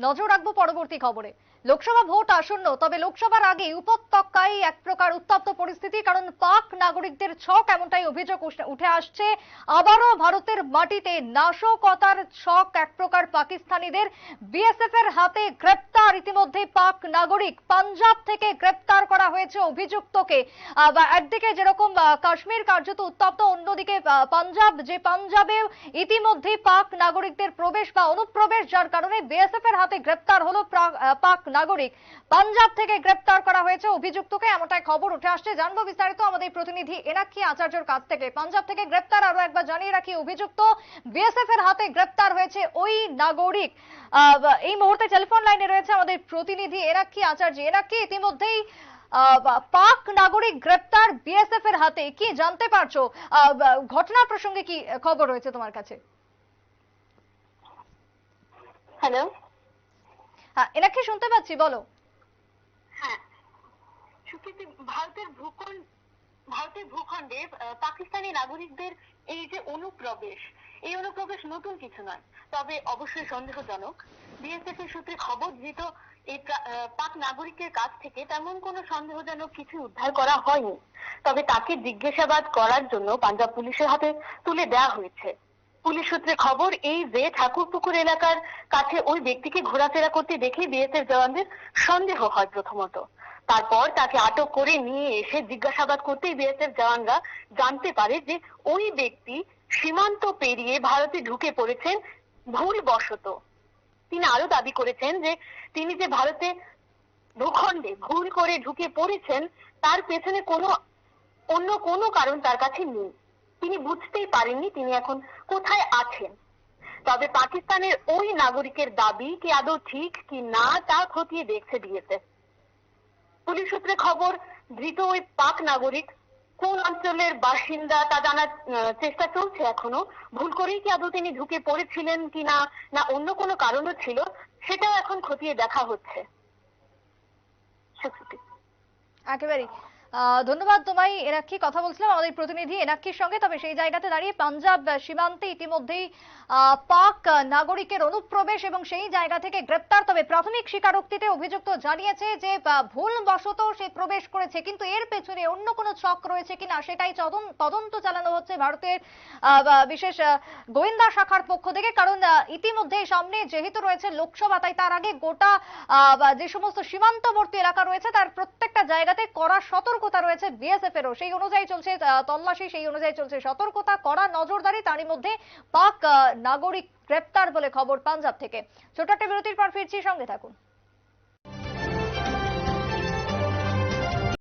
নজর রাখব পরবর্তী খবরে। লোকসভা ভোট আসন্ন, তবে লোকসভার আগে উপত্যকায় এক প্রকার উত্তপ্ত পরিস্থিতি, কারণ পাক নাগরিকদের ছক এমনটাই অভিযোগ উঠে- আসছে। আবারও ভারতের মাটিতে নাশকতার ছক এক প্রকার পাকিস্তানিদের। বিএসএফ এর হাতে গ্রেপ্তার ইতিমধ্যে পাক নাগরিক পাঞ্জাব থেকে গ্রেপ্তার করা হয়েছে অভিযুক্তকে। একদিকে যেরকম কাশ্মীর কার্যত উত্তপ্ত, অন্যদিকে পাঞ্জাব, যে পাঞ্জাবেও ইতিমধ্যে পাক নাগরিকদের প্রবেশ বা অনুপ্রবেশ, যার কারণে বিএসএফ এর হাতে গ্রেপ্তার হলো পাক নাগরিক। পাঞ্জাব থেকে গ্রেপ্তার করা হয়েছে অভিযুক্তকে, এমনটাই খবর উঠে আসছে। জানব বিস্তারিত আমাদের প্রতিনিধি এনাক্ষী আচার্যর কাছ থেকে। পাঞ্জাব থেকে গ্রেপ্তার আরও একবার জানিয়ে রাখি, অভিযুক্ত বিএসএফ এর হাতে গ্রেপ্তার হয়েছে ওই নাগরিক। এই মুহূর্তে টেলিফোন লাইনে রয়েছে আমাদের প্রতিনিধি এনাক্ষী আচার্য। এনাক্ষী, ইতিমধ্যেই পাক নাগরিক গ্রেপ্তার বিএসএফ এর হাতে। কি জানতে পারছ? ঘটনা প্রসঙ্গে কি খবর রয়েছে তোমার কাছে? হ্যালো হ্যাঁ শুনতে পাচ্ছি, বলো। হ্যাঁ ভারতের ভূখণ্ড, ভারতের ভূখণ্ডে পাকিস্তানি নাগরিকদের এই যে অনুপ্রবেশ, এই অনুপ্রবেশ নতুন কিছু নয়। তবে অবশ্যই সন্দেহজনক বিএসএফ এর সূত্রে খবর যেহেতু এই পাক নাগরিকের কাছ থেকে তেমন কোনো সন্দেহজনক কিছু উদ্ধার করা হয়নি। তবে তাকে জিজ্ঞাসাবাদ করার জন্য পাঞ্জাব পুলিশের হাতে তুলে দেওয়া হয়েছে। পুলিশ সূত্রে খবর, এই যে ঠাকুরপুকুর এলাকার কাছে ওই ব্যক্তিকে ঘোরাফেরা করতে দেখে বিএসএফ জওয়ানদের সন্দেহ হয় প্রথমত। তারপর তাকে আটক করে নিয়ে এসে জিজ্ঞাসাবাদ করতেই বিএসএফ জওয়ানরা জানতে পারে যে ওই ব্যক্তি সীমান্ত পেরিয়ে ভারতে ঢুকে পড়েছেন ভুলবশত। তিনি আরও দাবি করেছেন যে তিনি যে ভারতে ভূখণ্ডে ভুল করে ঢুকে পড়েছেন, তার পেছনে কোনো, অন্য কোনো কারণ তার কাছে নেই। তিনি বুঝতেই পারেননি তিনি এখন কোথায় আছেন। তবে পাকিস্তানের ওই নাগরিকের দাবি কি আদৌ ঠিক কি না, তা খতিয়ে দেখছে বিএসএফ পুলিশ সূত্রে খবর, ধৃত ওই পাক নাগরিক কোন অঞ্চলের বাসিন্দা তা জানার চেষ্টা চলছে এখনও। ভুল করেই কি আদৌ তিনি ঢুকে পড়েছিলেন কি না না অন্য কোনো কারণও ছিল, সেটাও এখন খতিয়ে দেখা হচ্ছে। একেবারেই। ধন্যবাদ তোমায়, এনাক্ষী, কথা বলছিলাম আমাদের প্রতিনিধি এনাক্ষীর সঙ্গে। তবে সেই জায়গাতে দাঁড়িয়ে পাঞ্জাব সীমান্তে ইতিমধ্যেই পাক নাগরিকের অনুপ্রবেশ এবং সেই জায়গা থেকে গ্রেপ্তার। তবে প্রাথমিক স্বীকারোক্তিতে অভিযুক্ত জানিয়েছে যে ভুলবশত সে প্রবেশ করেছে, কিন্তু এর পেছনে অন্য কোনো ছক রয়েছে কিনা সেটাই তদন্ত চালানো হচ্ছে ভারতের বিশেষ গোয়েন্দা শাখার পক্ষ থেকে। কারণ ইতিমধ্যে সামনে যেহেতু রয়েছে লোকসভা, তাই তার আগে গোটা যে সমস্ত সীমান্তবর্তী এলাকা রয়েছে, তার প্রত্যেকটা জায়গাতে কড়া সতর্কতা রয়েছে বিএসএফ এরও সেই অনুযায়ী চলছে তল্লাশি, সেই অনুযায়ী চলছে সতর্কতা, কড়া নজরদারি, তারই মধ্যে পাক নাগরিক গ্রেপ্তার বলে খবর পাঞ্জাব থেকে। ছোট একটা বিরতির পর ফিরছি, সঙ্গে থাকুন।